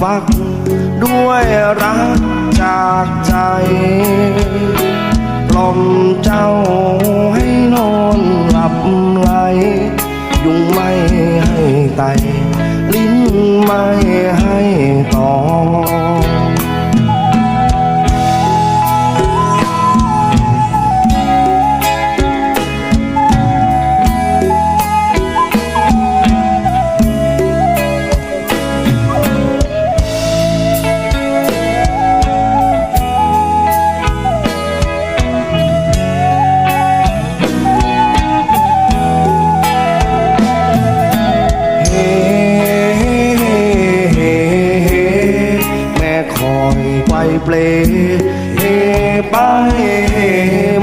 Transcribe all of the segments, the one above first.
ฟัก ด้วยรักจากใจ ปลอมเจ้า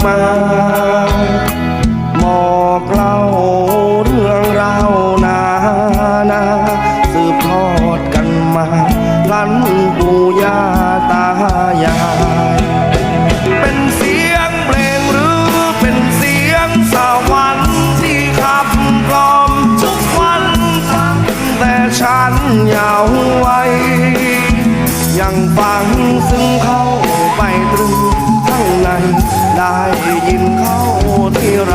มาบอกเล่าเรื่องราวนานาสืบทอดกันมาลันปู่ย่าตายาย เป็นเสียงเพลงหรือเป็นเสียงสวรรค์ที่ขับกล่อมทุกวันตั้งแต่ฉันยาววัยยังฟังซึ่งเข้าไปตรึง ได้ยินเข้าที่ไร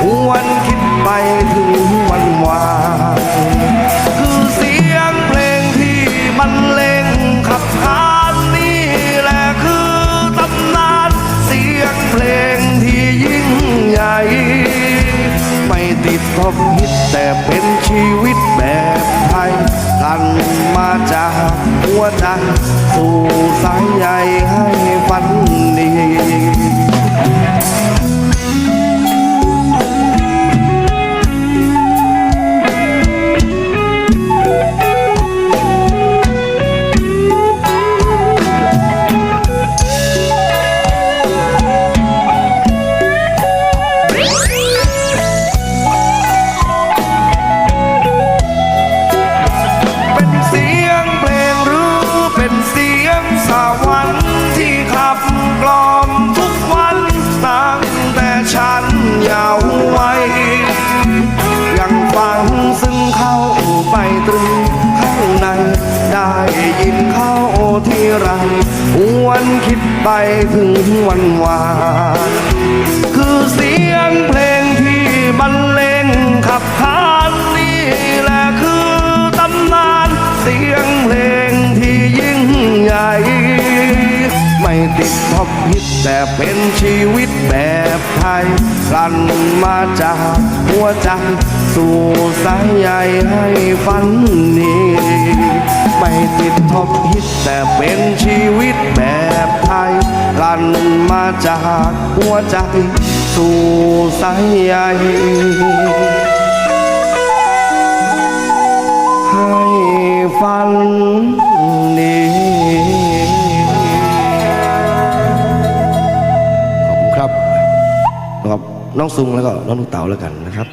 หวนคิดไปถึงวันวานคือเสียงเพลงที่บรรเลงขับขานนี่แหละคือตำนานเสียงเพลงที่ยิ่งใหญ่ ไม่ติดท็อปฮิตแต่เป็นชีวิตแบบไทยกันมาจากหัวใจสู่สายใยให้ ไปตรึงข้างใน ได้ยินเข้าที่ไรหวนคิดไปถึงวันวานคือเสียงเพลงที่บรรเลงขับขานนี่แหละคือตำนาน เสียงเพลงที่ยิ่งใหญ่ ไม่ติดท็อปฮิตแต่เป็นชีวิตแบบไทยกลั่นมาจากหัวใจ สู่สายใยให้ฝันนี้ไม่ติดท็อปฮิตแต่เป็นชีวิตแบบไทยลั่นมาจากหัวใจ สู่สายใยให้ฝันดีขอบคุณครับครับน้องซุงแล้วก็น้องลูกเต๋าแล้วกันนะครับ